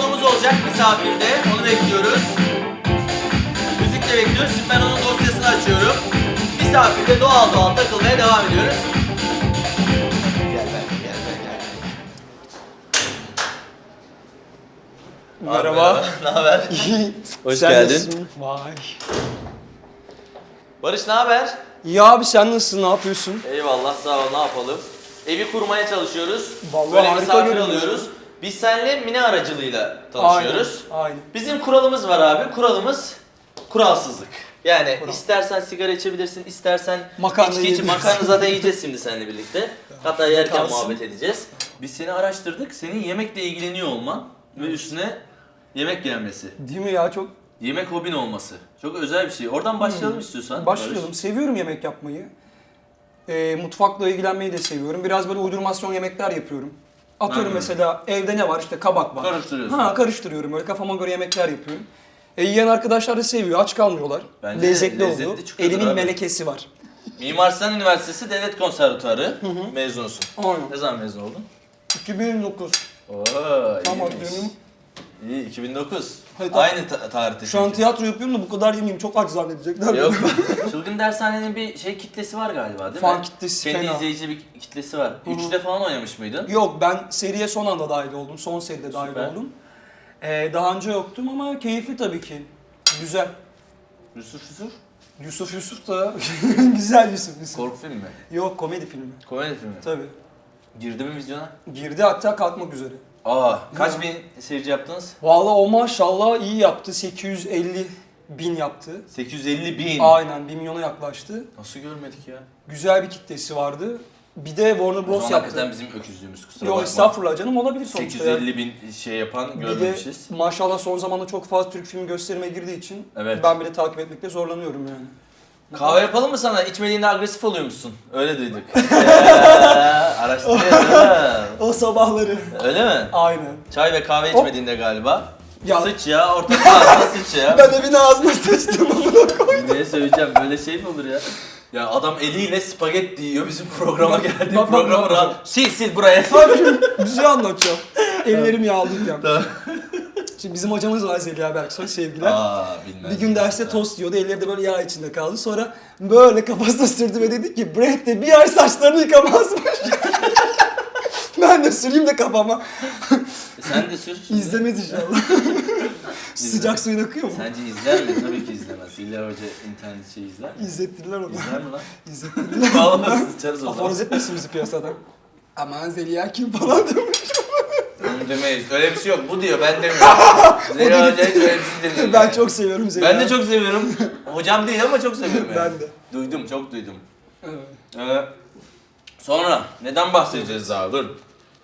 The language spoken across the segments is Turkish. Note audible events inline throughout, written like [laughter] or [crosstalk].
konumuz olacak misafirde. Onu bekliyoruz. Müzikle bekliyoruz. Şimdi ben onun dosyasını açıyorum. Misafirde doğal doğal takılmaya devam ediyoruz. Gel ben, gel ben, gel. Merhaba. [laughs] Ne haber? Hoş Sen geldin. nasılsın? Vay. Barış ne haber? İyi abi sen nasılsın? Ne yapıyorsun? Eyvallah sağ ol ne yapalım. Evi kurmaya çalışıyoruz. Vallahi Böyle harika misafir görünüyor. alıyoruz. Biz seninle mine aracılığıyla tanışıyoruz. Aynen. Aynen. Bizim kuralımız var abi. Kuralımız kuralsızlık. Yani Kural. istersen sigara içebilirsin, istersen Makarna içki içi makarna zaten yiyeceğiz şimdi seninle birlikte. [laughs] Hatta yerken Kalsın. muhabbet edeceğiz. Biz seni araştırdık. Senin yemekle ilgileniyor olman ve üstüne yemek gelmesi. Değil mi ya çok Yemek hobin olması. Çok özel bir şey. Oradan başlayalım istiyorsan. Hmm. başlayalım. Seviyorum yemek yapmayı. Ee, mutfakla ilgilenmeyi de seviyorum. Biraz böyle uydurmasyon yemekler yapıyorum. Atıyorum mesela evde ne var? İşte kabak var. Karıştırıyorsun. Ha karıştırıyorum böyle kafama göre yemekler yapıyorum. E, yiyen arkadaşlar da seviyor. Aç kalmıyorlar. Bence lezzetli, lezzetli oldu. çıkıyordur Elimin abi. melekesi var. Mimar Sinan Üniversitesi Devlet Konservatuarı mezunusun. Aynen. Ne zaman mezun oldun? 2009. Oo, Tam iyiymiş. hatırlıyorum. İyi 2009. Hayır, tamam. Aynı ta- tarihte. Şu an çünkü. tiyatro yapıyorum da bu kadar yemeyeyim. Çok aç zannedecekler. Yok. [laughs] Çılgın Dershane'nin bir şey kitlesi var galiba değil mi? Fan kitlesi Kendi fena. izleyici bir kitlesi var. Üçte falan oynamış mıydın? Yok ben seriye son anda dahil oldum. Son seride dahil Süper. oldum. Ee, daha önce yoktum ama keyifli tabii ki. Güzel. Yusuf Yusuf. Yusuf Yusuf da [laughs] güzel Yusuf Yusuf. Korku filmi mi? Yok komedi filmi. Komedi filmi. Tabii. Girdi mi vizyona? Girdi hatta kalkmak üzere. Aa, kaç bin seyirci yaptınız? Vallahi o maşallah iyi yaptı. 850 bin yaptı. 850 bin. Aynen 1 milyona yaklaştı. Nasıl görmedik ya? Güzel bir kitlesi vardı. Bir de Warner O Bros zaman yaptı. hakikaten bizim öküzlüğümüz kusura Yok bakma. estağfurullah canım olabilir sonuçta. ya. 850 bin şey yapan Bir de görmemişiz. maşallah son zamanda çok fazla Türk filmi gösterime girdiği için Evet. ben bile takip etmekte zorlanıyorum yani. Kahve yapalım mı sana? İçmediğinde agresif oluyormuşsun. Öyle duyduk. [laughs] Araştırıyorum. [laughs] O sabahları. Öyle mi? Aynen. Çay ve kahve Hop. içmediğinde galiba. Ya- Sıç ya, ortalık ağzına [laughs] sıç ya. Ben evin ağzına sıçtım koyayım. Niye söyleyeceğim böyle şey mi olur ya? Ya adam eliyle spagetti yiyor bizim programa geldi. Bak, bak, Programı bak. rahat. Sil sil buraya. Abi bir şey anlatacağım. Ellerim yağlıyken. Tamam. Şimdi bizim hocamız var Zeliha Berksoy sevgiler. Aa bilmem. Bir gün derste tost yiyordu, elleri de böyle yağ içinde kaldı. Sonra böyle kafasına sürdü ve dedi ki Brad de bir ay saçlarını yıkamazmış. [laughs] ben de süreyim de kafama. Sen de sür. şimdi. İzlemez inşallah. [laughs] Sıcak suyun akıyor mu? Sence izler mi? Tabii ki izlemez. İlya Hoca internet şey izler. İzlettirdiler onu. İzler mi lan? İzlettirdiler. Vallahi sıçarız o zaman. Aforoz etmesin bizi piyasadan. Aman Zeliha kim falan demiş. Demeyiz. Öyle bir şey yok. Bu diyor. Ben demiyorum. [laughs] Zeliha Hoca hiç öyle bir şey demiyor. ben çok seviyorum Zeliha. Ben de çok seviyorum. Hocam değil ama çok seviyorum yani. Ben de. Duydum, çok duydum. Evet. Ee, sonra neden bahsedeceğiz daha? Dur.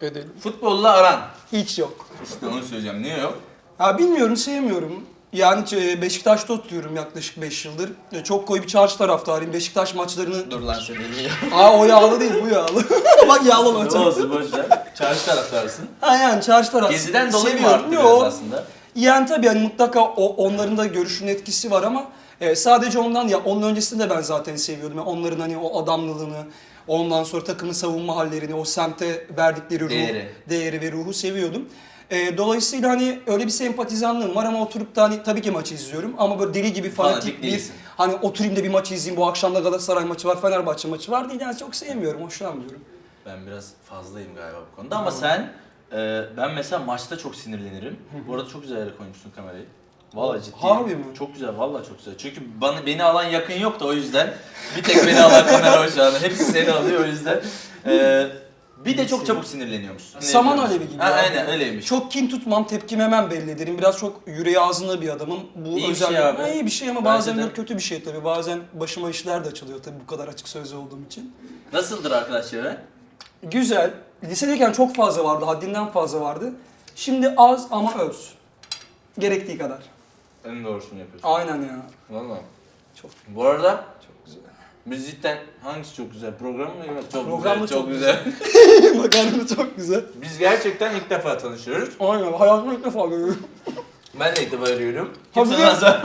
Ödelim. Futbolla aran. Hiç yok. İşte onu söyleyeceğim. Niye yok? Ha bilmiyorum sevmiyorum. Yani e, Beşiktaş'ta oturuyorum yaklaşık 5 yıldır. E, Çok koyu bir çarşı taraftarıyım. Beşiktaş maçlarını... Dur lan sen deli ya. Aa o yağlı değil bu yağlı. [laughs] Bak yağlı maç. Ne olsun boş ver. Çarşı taraftarsın. Ha yani çarşı tarafı. Geziden dolayı mı Seviyorum. arttı Yo, biraz aslında? Yani tabii yani mutlaka o, onların da görüşünün etkisi var ama e, sadece ondan ya onun öncesinde de ben zaten seviyordum. Yani onların hani o adamlılığını, ondan sonra takımın savunma hallerini, o semte verdikleri ruh, Değeri. değeri ve ruhu seviyordum. E, dolayısıyla hani öyle bir sempatizanlığım var ama oturup da hani tabii ki maçı izliyorum ama böyle deli gibi fanatik, Fanatik bir değilsin. hani oturayım da bir maçı izleyeyim bu akşam da Galatasaray maçı var, Fenerbahçe maçı var değil yani çok sevmiyorum, hoşlanmıyorum. Ben biraz fazlayım galiba bu konuda ama sen e, ben mesela maçta çok sinirlenirim. Bu arada çok güzel yere koymuşsun kamerayı. Vallahi ciddi. Harbi mi? Çok güzel, vallahi çok güzel. Çünkü bana beni alan yakın yok da o yüzden bir tek beni alan kamera o şu. Hepsi seni alıyor o yüzden. E, bir de çok çabuk sinirleniyormuşsun. Saman alevi gibi. Ha, ya. aynen öyleymiş. Çok kin tutmam, tepkim hemen belli ederim. Biraz çok yüreği ağzında bir adamım. Bu İyi bir özel şey abi. Ha, iyi bir şey ama Bence bazen de. de kötü bir şey tabii. Bazen başıma işler de açılıyor tabii bu kadar açık sözlü olduğum için. Nasıldır arkadaşlar? Güzel. Lisedeyken çok fazla vardı, haddinden fazla vardı. Şimdi az ama öz. Gerektiği kadar. En doğrusunu yapıyorsun. Aynen ya. Valla. Çok. Bu arada. Müzikten hangisi çok güzel? Program mı? Çok Program güzel, da çok, çok güzel. Makarna [laughs] [laughs] çok güzel. Biz gerçekten ilk defa tanışıyoruz. Aynen. Hayatımda ilk defa görüyorum. Ben de ilk defa. Hadi Kimse nazar